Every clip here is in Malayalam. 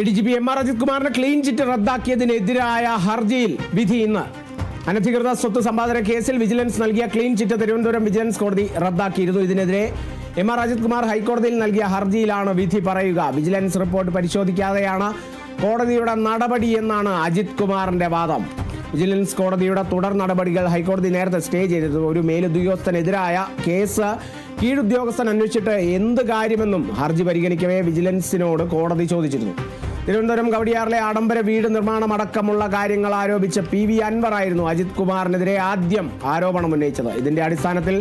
A D G P M R Ajith കുമാറിനെ ക്ലീൻ ചിറ്റ് റദ്ദാക്കിയതിനെതിരായ ഹർജിയിൽ വിധി ഇന്ന്. അനധികൃത സ്വത്ത് സമ്പാദന കേസിൽ വിജിലൻസ് നൽകിയ ക്ലീൻ ചിറ്റ് തിരുവനന്തപുരം വിജിലൻസ് കോടതി റദ്ദാക്കിയിരുന്നു. ഇതിനെതിരെ എം ആർ അജിത് കുമാർ ഹൈക്കോടതിയിൽ നൽകിയ ഹർജിയിലാണ് വിധി പറയുക. വിജിലൻസ് റിപ്പോർട്ട് പരിശോധിക്കാതെയാണ് കോടതിയുടെ നടപടി എന്നാണ് അജിത് കുമാറിന്റെ വാദം. വിജിലൻസ് കോടതിയുടെ തുടർ നടപടികൾ ഹൈക്കോടതി നേരത്തെ സ്റ്റേ ചെയ്തിരുന്നു. ഒരു മേലുദ്യോഗസ്ഥനെതിരായ കേസ് കീഴുദ്യോഗസ്ഥൻ അന്വേഷിച്ചിട്ട് എന്ത് കാര്യമെന്നും ഹർജി പരിഗണിക്കവേ വിജിലൻസിനോട് കോടതി ചോദിച്ചിരുന്നു. തിരുവനന്തപുരം കവടിയാറിലെ ആഡംബര വീട് നിർമ്മാണം അടക്കമുള്ള കാര്യങ്ങൾ ആരോപിച്ച പി വി അൻവർ ആയിരുന്നു അജിത് കുമാറിനെതിരെ ആദ്യം ആരോപണം ഉന്നയിച്ചത്. ഇതിന്റെ അടിസ്ഥാനത്തിൽ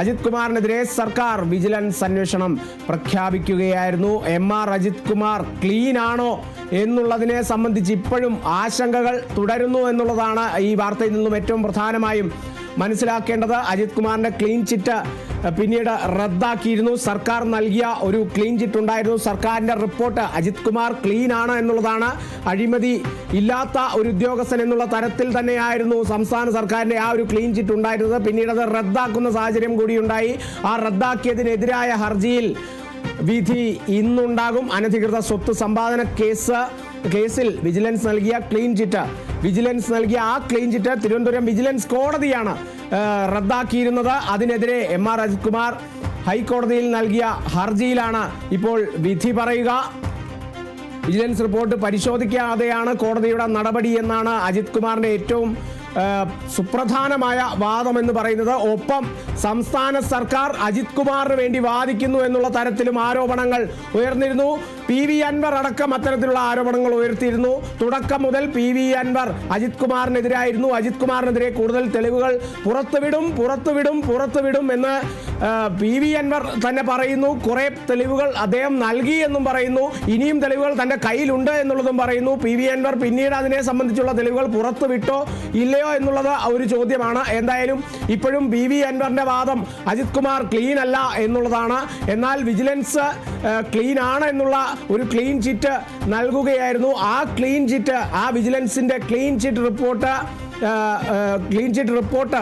അജിത് കുമാറിനെതിരെ സർക്കാർ വിജിലൻസ് അന്വേഷണം പ്രഖ്യാപിക്കുകയായിരുന്നു. M R Ajith Kumar clean ആണോ എന്നുള്ളതിനെ സംബന്ധിച്ച് ഇപ്പോഴും ആശങ്കകൾ തുടരുന്നു എന്നുള്ളതാണ് ഈ വാർത്തയിൽ നിന്നും ഏറ്റവും പ്രധാനമായും മനസ്സിലാക്കേണ്ടത്. അജിത് കുമാറിന്റെ ക്ലീൻ ചിറ്റ് പിന്നീട് റദ്ദാക്കിയിരുന്നു. സർക്കാർ നൽകിയ ഒരു ക്ലീൻ ചിറ്റ് ഉണ്ടായിരുന്നു. സർക്കാരിന്റെ റിപ്പോർട്ട് അജിത് കുമാർ ക്ലീൻ ആണ് എന്നുള്ളതാണ് അഴിമതി ഇല്ലാത്ത ഒരു ഉദ്യോഗസ്ഥൻ എന്നുള്ള തരത്തിൽ തന്നെയായിരുന്നു സംസ്ഥാന സർക്കാരിന്റെ ആ ഒരു ക്ലീൻ ചിറ്റ് ഉണ്ടായിരുന്നത്. പിന്നീട് അത് റദ്ദാക്കുന്ന സാഹചര്യം കൂടിയുണ്ടായി ആ റദ്ദാക്കിയതിനെതിരായ ഹർജിയിൽ വിധി ഇന്നുണ്ടാകും. അനധികൃത സ്വത്ത് സമ്പാദന കേസ് കേസിൽ വിജിലൻസ് നൽകിയ ക്ലീൻ ചിറ്റ്. വിജിലൻസ് നൽകിയ ആ ക്ലീൻ ചിറ്റ് തിരുവനന്തപുരം വിജിലൻസ് കോടതിയാണ് റദ്ദാക്കിയിരുന്നത്. അതിനെതിരെ എം ആർ അജിത് കുമാർ ഹൈക്കോടതിയിൽ നൽകിയ ഹർജിയിലാണ് ഇപ്പോൾ വിധി പറയുക. വിജിലൻസ് റിപ്പോർട്ട് പരിശോധിക്കാതെയാണ് കോടതിയുടെ നടപടി എന്നാണ് അജിത് കുമാറിന്റെ ഏറ്റവും സുപ്രധാനമായ വാദം എന്ന് പറയുന്നത് ഒപ്പം സംസ്ഥാന സർക്കാർ അജിത് കുമാറിന് വേണ്ടി വാദിക്കുന്നു എന്നുള്ള തരത്തിലും ആരോപണങ്ങൾ ഉയർന്നിരുന്നു. പി വി അൻവർ അടക്കം അത്തരത്തിലുള്ള ആരോപണങ്ങൾ ഉയർത്തിയിരുന്നു. തുടക്കം മുതൽ പി വി അൻവർ അജിത് കുമാറിനെതിരായിരുന്നു. അജിത് കുമാറിനെതിരെ കൂടുതൽ തെളിവുകൾ പുറത്തുവിടും പുറത്തുവിടും പുറത്തുവിടും എന്ന് പി വി അൻവർ തന്നെ പറയുന്നു കുറേ തെളിവുകൾ അദ്ദേഹം നൽകി എന്നും പറയുന്നു ഇനിയും തെളിവുകൾ തന്റെ കയ്യിലുണ്ട് എന്നുള്ളതും പറയുന്നു. പി വി അൻവർ പിന്നീട് അതിനെ സംബന്ധിച്ചുള്ള തെളിവുകൾ പുറത്തുവിട്ടോ ഇല്ലയോ എന്നുള്ളത് ഒരു ചോദ്യമാണ്. എന്തായാലും ഇപ്പോഴും പി വി അൻവറിന്റെ വാദം അജിത് കുമാർ ക്ലീൻ അല്ല എന്നുള്ളതാണ്. എന്നാൽ വിജിലൻസ് ക്ലീൻ ആണ് എന്നുള്ള ഒരു ക്ലീൻ ചിറ്റ് നൽകുകയായിരുന്നു. ആ ക്ലീൻ ചിറ്റ് ആ വിജിലൻസിന്റെ clean chit report clean chit report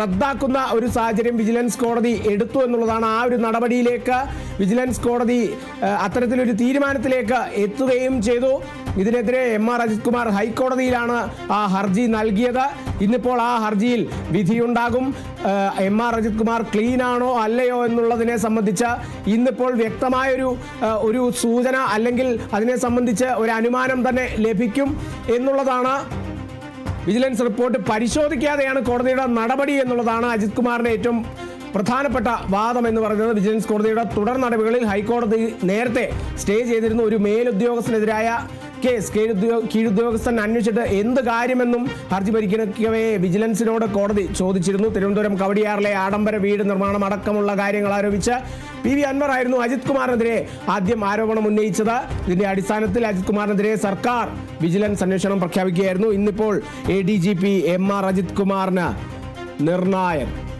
റദ്ദാക്കുന്ന ഒരു സാഹചര്യം വിജിലൻസ് കോടതി എടുത്തു എന്നുള്ളതാണ് ആ ഒരു നടപടിയിലേക്ക് വിജിലൻസ് കോടതി അത്തരത്തിലൊരു തീരുമാനത്തിലേക്ക് എത്തുകയും ചെയ്തു. ഇതിനെതിരെ എം ആർ അജിത് കുമാർ ഹൈക്കോടതിയിലാണ് ആ ഹർജി നൽകിയത്. ഇന്നിപ്പോൾ ആ ഹർജിയിൽ വിധിയുണ്ടാകും. M R Ajith Kumar clean ആണോ അല്ലയോ എന്നുള്ളതിനെ സംബന്ധിച്ച് ഇന്നിപ്പോൾ വ്യക്തമായൊരു ഒരു സൂചന അല്ലെങ്കിൽ അതിനെ സംബന്ധിച്ച് ഒരു അനുമാനം തന്നെ ലഭിക്കും എന്നുള്ളതാണ് വിജിലൻസ് റിപ്പോർട്ട് പരിശോധിക്കാതെയാണ് കോടതിയുടെ നടപടി എന്നുള്ളതാണ് അജിത് കുമാറിന്റെ ഏറ്റവും പ്രധാനപ്പെട്ട വാദം എന്ന് പറയുന്നത്. വിജിലൻസ് കോടതിയുടെ തുടർ നടപടികളിൽ ഹൈക്കോടതി നേരത്തെ സ്റ്റേ ചെയ്തിരുന്ന ഒരു മേലുദ്യോഗസ്ഥനെതിരായ കേസ് കീഴുദ്യോ- കീഴുദ്യോഗസ്ഥൻ അന്വേഷിച്ചിട്ട് എന്ത് കാര്യമെന്നും ഹർജി പരിഗണിക്കവേ വിജിലൻസിനോട് കോടതി ചോദിച്ചിരുന്നു. തിരുവനന്തപുരം കവടിയാറിലെ ആഡംബര വീട് നിർമ്മാണം അടക്കമുള്ള കാര്യങ്ങൾ ആരോപിച്ച് പി വി അൻവർ ആയിരുന്നു അജിത് കുമാറിനെതിരെ ആദ്യം ആരോപണം ഉന്നയിച്ചത്. ഇതിന്റെ അടിസ്ഥാനത്തിൽ അജിത് കുമാറിനെതിരെ സർക്കാർ വിജിലൻസ് അന്വേഷണം പ്രഖ്യാപിക്കുകയായിരുന്നു. ഇന്നിപ്പോൾ A D G P M R Ajith കുമാറിന് നിർണായകം.